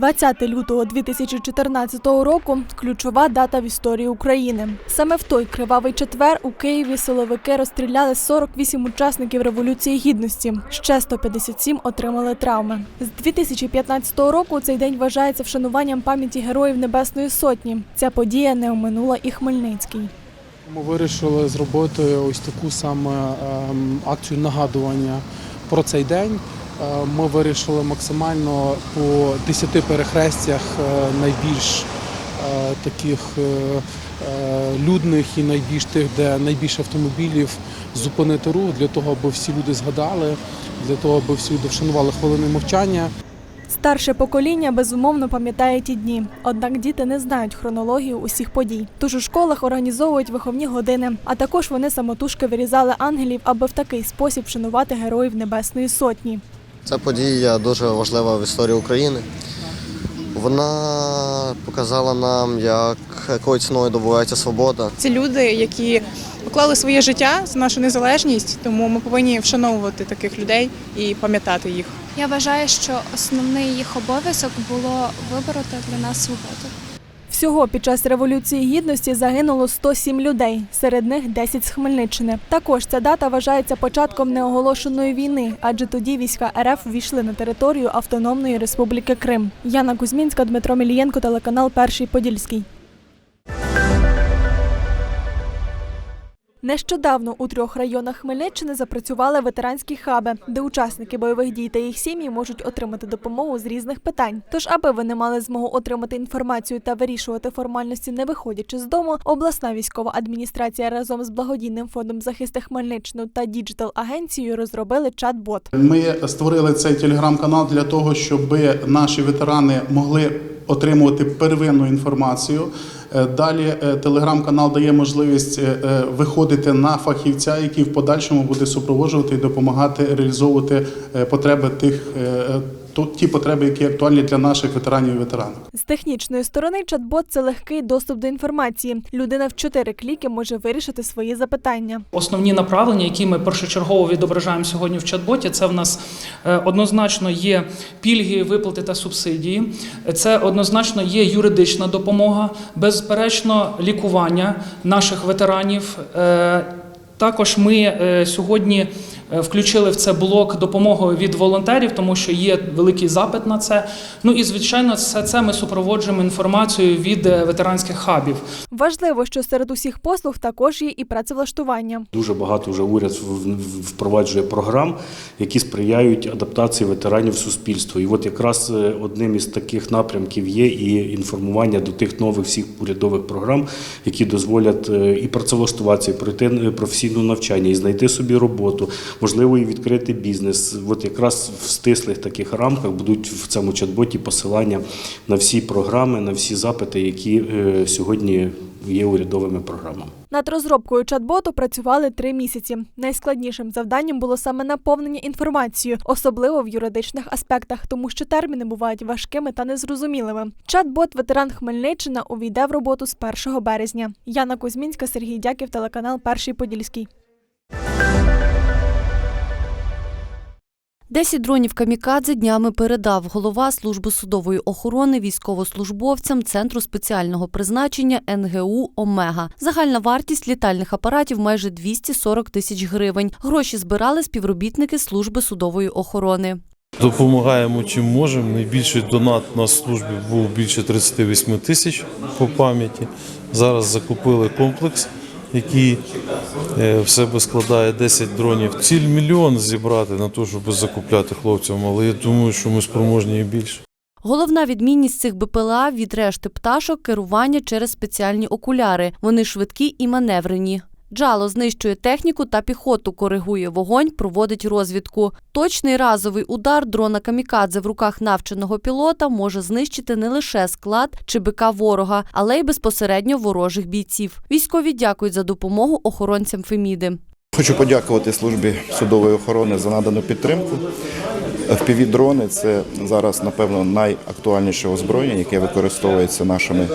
20 лютого 2014 року ключова дата в історії України. Саме в той кривавий четвер у Києві силовики розстріляли 48 учасників революції гідності. Ще 157 отримали травми. З 2015 року цей день вважається вшануванням пам'яті героїв Небесної Сотні. Ця подія не оминула і Хмельницький. Ми вирішили зробити ось таку саме ем, акцію нагадування про цей день. Е, Ми вирішили максимально по 10 перехрестях е, найбільш е, таких людних і найбільш тих, де найбільше автомобілів, зупинити рух для того, аби всі люди згадали, для того, аби всі люди вшанували хвилиною мовчання. Старше покоління безумовно пам'ятає ті дні. Однак діти не знають хронологію усіх подій. Тож у школах організовують виховні години, а також вони самотужки вирізали ангелів, аби в такий спосіб вшанувати героїв Небесної Сотні. Ця подія дуже важлива в історії України. Вона показала нам, як якою ціною добувається свобода. Це люди, які поклали своє життя за нашу незалежність, тому ми повинні вшановувати таких людей і пам'ятати їх. Я вважаю, що основний їх обов'язок було вибороти для нас свободу. Всього під час революції гідності загинуло 107 людей, серед них 10 з Хмельниччини. Також ця дата вважається початком неоголошеної війни, адже тоді війська РФ ввійшли на територію Автономної Республіки Крим. Яна Кузьмінська, Дмитро Мілієнко, телеканал Перший Подільський. Нещодавно у трьох районах Хмельниччини запрацювали ветеранські хаби, де учасники бойових дій та їх сім'ї можуть отримати допомогу з різних питань. Тож, аби вони мали змогу отримати інформацію та вирішувати формальності, не виходячи з дому, обласна військова адміністрація разом з благодійним фондом захисту Хмельниччину та діджитал агенцією розробили чат-бот. Ми створили цей телеграм-канал для того, щоб наші ветерани могли отримувати первинну інформацію. Е, Далі е, телеграм-канал дає можливість е, виходити на фахівця, який в подальшому буде супроводжувати і допомагати реалізовувати потреби тих е, ті потреби, які актуальні для наших ветеранів і ветеранок. З технічної сторони чат-бот це легкий доступ до інформації. Людина в чотири кліки може вирішити свої запитання. Основні направлення, які ми першочергово відображаємо сьогодні в чат-боті, це в нас е, однозначно є пільги, виплати та субсидії. Це однозначно є юридична допомога, безперечно, лікування наших ветеранів. Е, Також ми е, сьогодні включили в це блок допомоги від волонтерів, тому що є великий запит на це. Ну і звичайно, все це ми супроводжуємо інформацією від е, ветеранських хабів. Важливо, що серед усіх послуг також є і працевлаштування. Дуже багато вже уряд впроваджує програм, які сприяють адаптації ветеранів в суспільство. І от якраз е, одним із таких напрямків є і інформування до тих нових всіх урядових програм, які дозволять е, і працевлаштуватися, і пройти е, професійне навчання, і знайти собі роботу, можливо, і відкрити бізнес. От якраз в стислих таких рамках будуть в цьому чат-боті посилання на всі програми, на всі запити, які е, сьогодні є урядовими програмами. Над розробкою чат-боту працювали три місяці. Найскладнішим завданням було саме наповнення інформацією, особливо в юридичних аспектах, тому що терміни бувають важкими та незрозумілими. Чат-бот ветеран Хмельниччина увійде в роботу з 1 березня. Яна Кузьмінська, Сергій Дяків, телеканал Перший Подільський. 10 дронів камікадзе днями передав голова служби судової охорони військовослужбовцям Центру спеціального призначення НГУ Омега. Загальна вартість літальних апаратів майже 240 тисяч гривень. Гроші збирали співробітники служби судової охорони. Допомагаємо чим можемо. Найбільший донат на службі був більше 38 тисяч по пам'яті. Зараз закупили комплекс, який е, в себе складає 10 дронів. Ціль мільйон зібрати на те, щоб закупляти хлопцям, але я думаю, що ми спроможні і більше. Головна відмінність цих БПЛА від решти пташок керування через спеціальні окуляри. Вони швидкі і маневрені. Джало знищує техніку та піхоту, коригує вогонь, проводить розвідку. Точний разовий удар дрона камікадзе в руках навченого пілота може знищити не лише склад чи бика ворога, але й безпосередньо ворожих бійців. Військові дякують за допомогу охоронцям Феміди. Хочу подякувати службі судової охорони за надану підтримку. FPV-дрони – це зараз, напевно, найактуальніше озброєння, яке використовується нашими,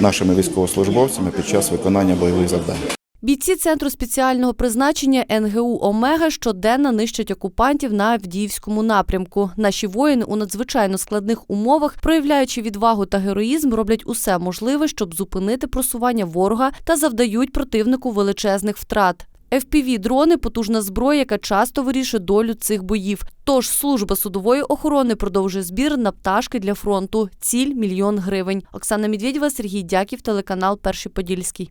нашими військовослужбовцями під час виконання бойових завдань. Бійці центру спеціального призначення НГУ Омега щоденно нищать окупантів на Авдіївському напрямку. Наші воїни у надзвичайно складних умовах, проявляючи відвагу та героїзм, роблять усе можливе, щоб зупинити просування ворога та завдають противнику величезних втрат. fpv дрони потужна зброя, яка часто вирішує долю цих боїв. Тож служба судової охорони продовжує збір на пташки для фронту. Ціль мільйон гривень. Оксана Медведєва, Сергій Дяків, телеканал Перший Подільський.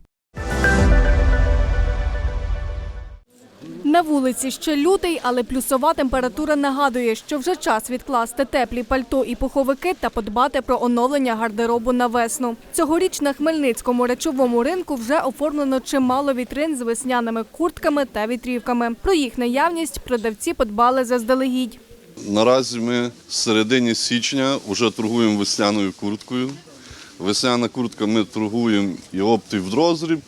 На вулиці ще лютий, але плюсова температура нагадує, що вже час відкласти теплі пальто і пуховики та подбати про оновлення гардеробу на весну. Цьогоріч на Хмельницькому речовому ринку вже оформлено чимало вітрин з весняними куртками та вітрівками. Про їх наявність продавці подбали заздалегідь. Наразі ми з середині січня вже торгуємо весняною курткою. Весняна куртка ми торгуємо і опт, і в розріб.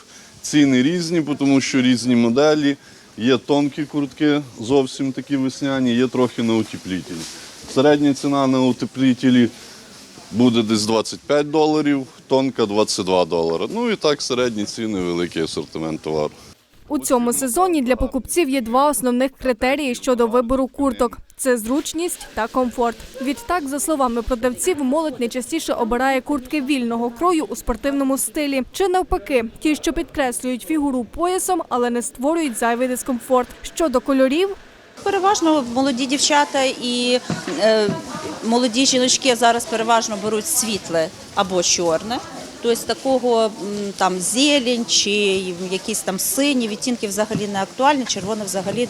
Ціни різні, тому що різні моделі. Є тонкі куртки, зовсім такі весняні, є трохи на утеплітелі. Середня ціна на утеплітелі буде десь 25 доларів, тонка 22 долари. Ну і так середні ціни, великий асортимент товару. У цьому сезоні для покупців є два основних критерії щодо вибору курток: це зручність та комфорт. Відтак, за словами продавців, молодь найчастіше обирає куртки вільного крою у спортивному стилі, чи навпаки, ті, що підкреслюють фігуру поясом, але не створюють зайвий дискомфорт. Щодо кольорів, Переважно молоді дівчата і е, молоді жіночки зараз переважно беруть світле або чорне. Тобто такого там зелень чи якісь там сині відтінки взагалі не актуальні, червоне взагалі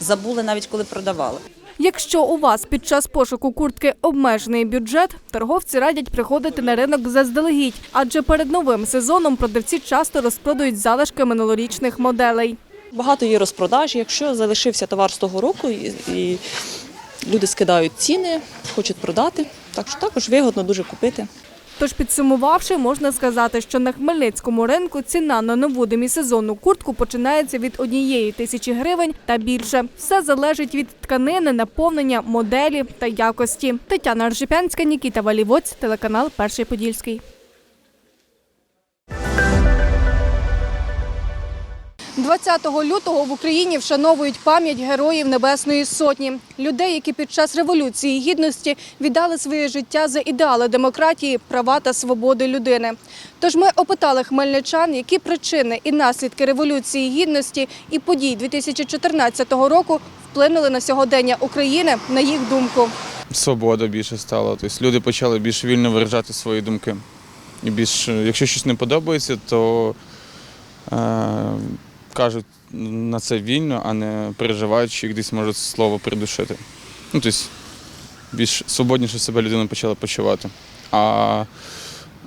забули навіть коли продавали. Якщо у вас під час пошуку куртки обмежений бюджет, торговці радять приходити на ринок заздалегідь, адже перед новим сезоном продавці часто розпродають залишки минулорічних моделей. Багато є розпродаж. Якщо залишився товар з того року, і, люди скидають ціни, хочуть продати, так що також вигодно дуже купити. Тож, підсумувавши, можна сказати, що на Хмельницькому ринку ціна на нову демісезонну куртку починається від однієї тисячі гривень та більше. Все залежить від тканини, наповнення, моделі та якості. Тетяна Аржипянська, Нікіта Валівоць, телеканал Перший Подільський. 20 лютого в Україні вшановують пам'ять героїв Небесної Сотні, людей, які під час революції гідності віддали своє життя за ідеали демократії, права та свободи людини. Тож ми опитали хмельничан, які причини і наслідки революції гідності і подій 2014 року вплинули на сьогодення України, на їх думку. свобода більше стала. Тобто люди почали більш вільно виражати свої думки. І більш, якщо щось не подобається, то е, кажуть на це вільно, а не переживають, що їх десь можуть слово придушити. Ну, тобто більш свободніше себе людина почала почувати. А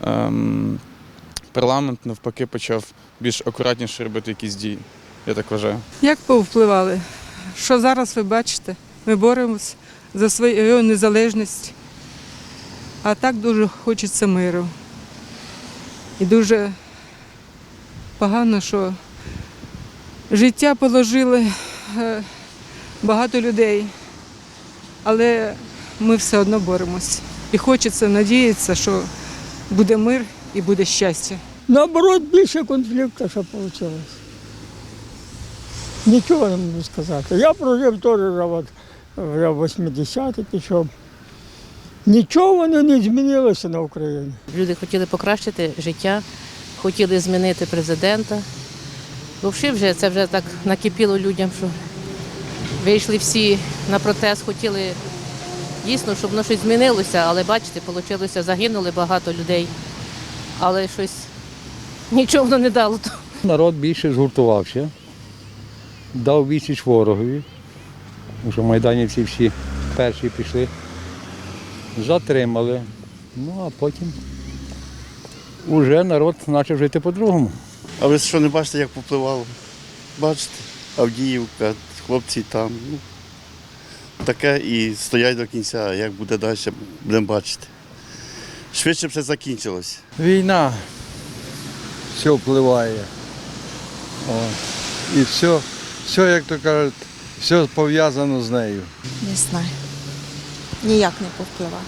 ем, парламент навпаки почав більш акуратніше робити якісь дії. Я так вважаю. Як повпливали? Що зараз ви бачите? Ми боремось за свою незалежність, а так дуже хочеться миру. І дуже погано, що життя положили е, багато людей, але ми все одно боремось. І хочеться надіятися, що буде мир і буде щастя. Наоборот, більше конфлікту, що вийшло. Нічого не можу сказати. Я прожив теж от, вже 80-ті пішов. Нічого воно не змінилося на Україні. Люди хотіли покращити життя, хотіли змінити президента. Взагалі вже це вже так накипіло людям, що вийшли всі на протест, хотіли дійсно, щоб воно щось змінилося, але бачите, вийшло, загинули багато людей. Але щось нічого воно не дало. Народ більше згуртувався, дав відсіч ворогові, що майданівці всі перші пішли, затримали. Ну а потім вже народ почав жити по-другому. А ви що не бачите, як попливало? Бачите, Авдіївка, хлопці там. Ну, таке і стоять до кінця, як буде далі, будемо бачити. Швидше все закінчилось. Війна все впливає. О. І все, все, як то кажуть, все пов'язано з нею. Не знаю. Ніяк не повпливає.